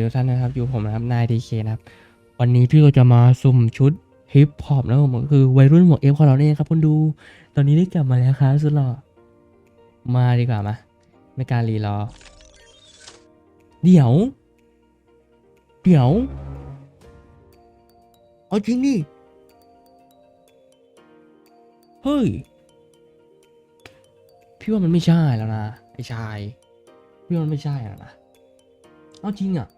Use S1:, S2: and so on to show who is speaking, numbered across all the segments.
S1: ดีทุกท่านนะครับอยู่ผมนะครับนายดีเคนะครับวันนี้พี่ก็จะมาสุ่มชุดฮิปฮอปนะผมก็คือวัยรุ่นหัวเอฟของเราเนี่ยครับคุณดูตอนนี้ได้กลับมาแล้วครับสุดหล่อมาดีกว่ามาไม่การรีรอ เดี๋ยว เดี๋ยวเอาจริงดิเฮ้ย พี่ว่ามันไม่ใช่แล้วนะไอ้ชาย พี่ว่ามันไม่ใช่แล้วนะเอาจริงอะ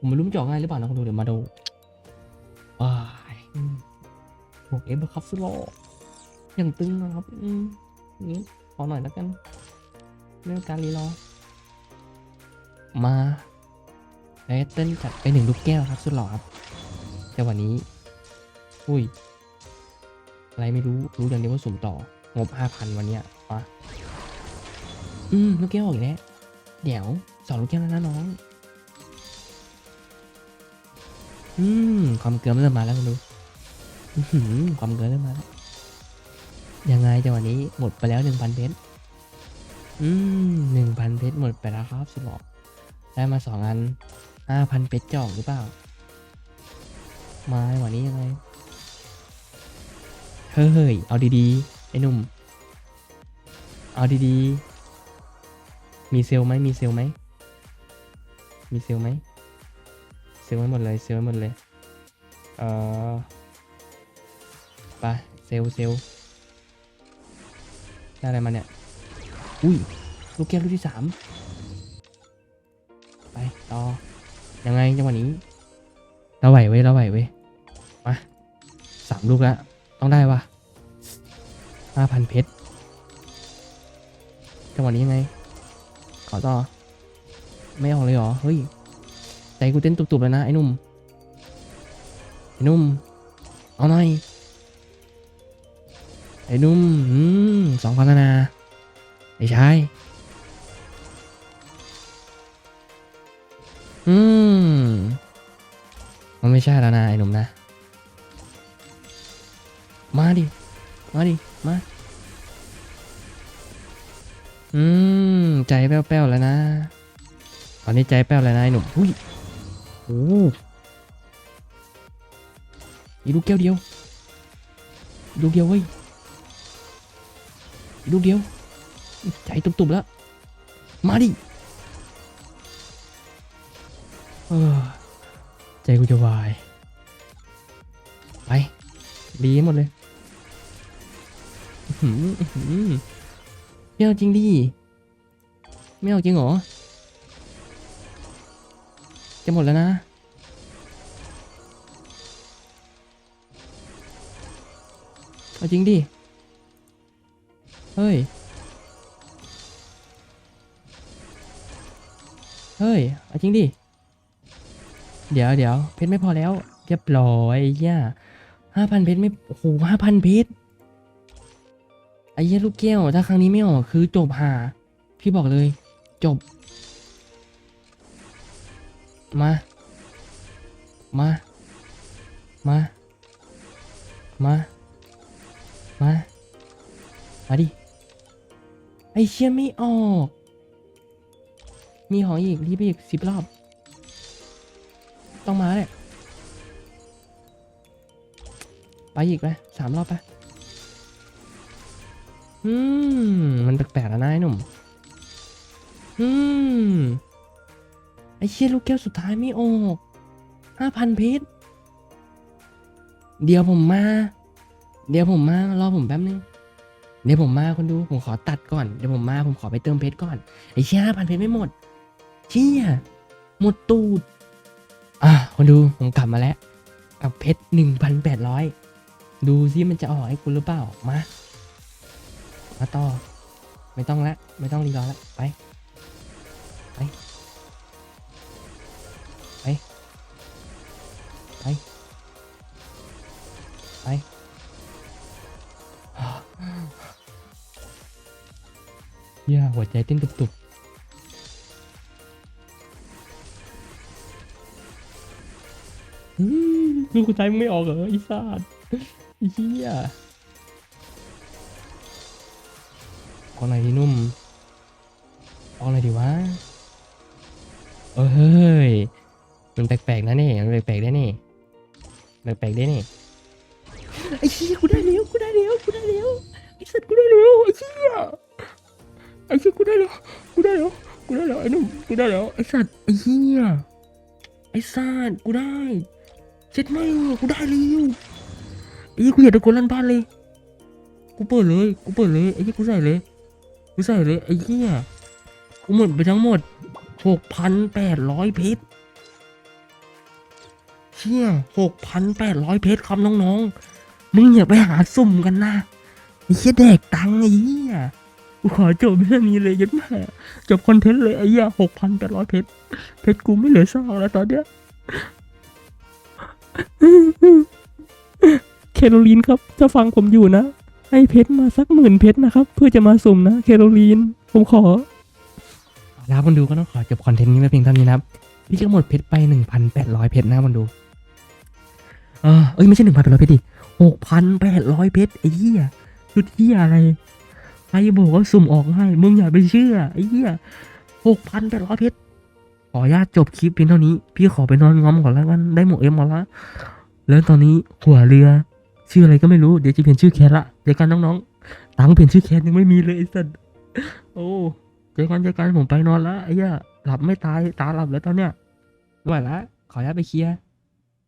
S1: ผมไม่รู้มันจะออกง่ายหรือเปล่านะคุณดูเดี๋ยวมาดูว้ายหกเอฟครับสุดหล่ออย่างตึงนะครับอืมนี้ขอหน่อยแล้วกันเรื่องการรีรอ มาไอเต้นจัดไปหนึ่งลูกแก้วครับ สุดหล่อครับแต่วันนี้ อุ้ย อะไรไม่รู้ รู้อย่างเดียวว่าสุ่มต่อ งบห้าพันวันเนี้ยมาอืม ลูกแก้วออกอีกแล้ว เดี๋ยวสองลูกแก้วแล้วนะน้อง อืมความเกลือเริ่มมาแล้วคุณดูความเกลือเริ่มมาแล้วยังไงจังหวะนี้หมดไปแล้วหนึ่งพันเพชรอืมหนึ่งพันเพชรหมดไปแล้วครับสุดหล่อได้มาสองอันห้าพันเพชรจะอกหรือเปล่า มาจังหวะนี้ยังไงเฮ้ยเอาดีๆไอ้หนุ่ม เอาดีๆ มีเซลไหมมีเซลไหมมีเซลไหม ซลลไว้หมดเลยเซลลไว้หมดเลยเออไปเซลลเซลลได้อะไรมาเนี่ย อุ้ย ลูกแก้วลูกที่สามไป ต่อ ยังไงจังหวะนี้ เราไหวเว้ยเราไหวเว้ย มาสามลูกแล้ว ต้องได้วะห้าพันเพชร จังหวะนี้ยังไง ขอต่อ ไม่ออกเลยเหรอ เฮ้ย ใจกูเต้นตุบๆแล้วนะไอ้นุ่มไอ้นุ่ม เอาหน่อย ไอ้นุ่มอืมสองพันแล้วนะไอ้ชายอืมมันไม่ใช่แล้วนะไอ้หนุ่มนะ มาดิ มาดิ มาอืม ใจแป้วๆแล้วนะ ตอนนี้ใจแป้วแล้วนะไอ้หนุ่มอุ้ย อ้โหอีกลูกแก้วเดียวลูกเดียวเว้ยลูกเดียว ใจตุบๆแล้ว มาดิเออใจกูจะวาย ไป ดีหมดเลยอื้อหืออื้อหือไม่เอาจริงดิ ไม่เอาจริงเหรอ จะหมดแล้วนะ เอาจริงดิ เฮ้ย เฮ้ย เอาจริงดิ เดี๋ยวเดี๋ยวเพชรไม่พอแล้วเรียบร้อยไอ้เหี้ยห้าพันเพชรไม่ โอ้โหห้าพันเพชรไอ้เหี้ยลูกแก้ว ถ้าครั้งนี้ไม่ออกคือจบหา พี่บอกเลย จบ มา มา มา มา มา มาดิ ไอเชี่ยไม่ออก มีของอีกรีบไปอีกสิบรอบ ต้องมาเลยไปอีกไหมสามรอบไปอืม มันแปลกๆแล้วนะไอ้หนุ่ม อืม ไอ้เชี่ยลูกแก้วสุดท้ายไม่ออกห้าพันเพชรเดี๋ยวผมมา เดี๋ยวผมมารอผมแป๊บนึง เดี๋ยวผมมาคนดูผมขอตัดก่อนเดี๋ยวผมมาผมขอไปเติมเพชรก่อนไอ้เชี่ยห้าพันเพชรไม่หมดเชี่ยหมดตูดอะคนดูผมกลับมาแล้วกับเพชรหนึ่งพันแปดร้อยดูซิมันจะออกให้คุณหรือเปล่ามามาต่อ ไม่ต้องละ ไม่ต้องรีรอละ ไป เฮียหัวใจเต้นตุบๆอืมลูกกูใจมึงไม่ออกเหรอไอีสานไอ้เฮียออกไหนอยดีนุ่มออกไหนอยดีวะเออเฮ้ย มันแปลกๆนะนี่มันแปลกๆได้นี่แปลกๆได้นี่ไอ้เหี้ยกูได้แล้วกูได้แล้วกูได้แล้วไอ้สัตว์กูได้แล้วไอ้เหี้ย ไอ้เหี้ยกูได้แล้วกูได้แล้วกูได้แล้วไอ้หนุ่มกูได้แล้วไอ้สัตว์ไอ้เหี้ยไอ้สัตว์กูได้เช็ดไม่กูได้แล้วไอ้เหี้ยกูอยากตะโกนลั่นบ้านเลยกูเปิดเลยกูเปิดเลยไอ้เหี้ยกูใส่เลยกูใส่เลยไอ้เหี้ยกูหมดไปทั้งหมดหกพันแปดร้อยเพชรเชี่ยหกพันแปดร้อยเพชรครับน้องๆมึงอย่าไปหาสุ่มกันนะไอ้เหี้ยแดกตังไอ้เหี้ย กูขอจบเรื่องนี้เลยยัดแม่จบคอนเทนต์เลยไอ้เหี้ยหกพันแปดร้อยเพชรเพชรกูไม่เหลือซากแล้วตอนเนี้ยเคโรลีนครับจะฟังผมอยู่นะ ให้เพชรมาสักหมื่นเพชรนะครับ เพื่อจะมาสุ่มนะ เคโรลีน ผมขอแล้วคนดูก็ต้องขอจบคอนเทนต์นี้ไว้เพียงเท่านี้นะครับ พี่จะหมดเพชรไปหนึ่งพันแปดร้อยเพชรนะคนดูเออเอ้ยไม่ใช่หนึ่งพันแปดร้อยเพชรดิหกพันแปดร้อยเพชรไอ้เหี้ยชุดเหี้ยอะไร ใครบอกว่าสุ่มออกให้ มึงอย่าไปเชื่อไอ้เหี้ยหกพันแปดร้อยเพชรขออนุญาตจบคลิปเพียงเท่านี้ พี่ขอไปนอนงอมก่อนแล้วกัน ได้หมวกเอ็มหมดละ แล้วตอนนี้หัวเรือ ชื่ออะไรก็ไม่รู้ เดี๋ยวจะเปลี่ยนชื่อแคทละเจอกันน้องๆ ตังเปลี่ยนชื่อแคทยังไม่มีเลยไอ้สัสโอ้เจอกันเจอกันผมไปนอนละไอ้เหี้ยหลับไม่ตาย ตาหลับแล้วตอนเนี้ยไม่ไหวละ ขออนุญาตไปเคลียร์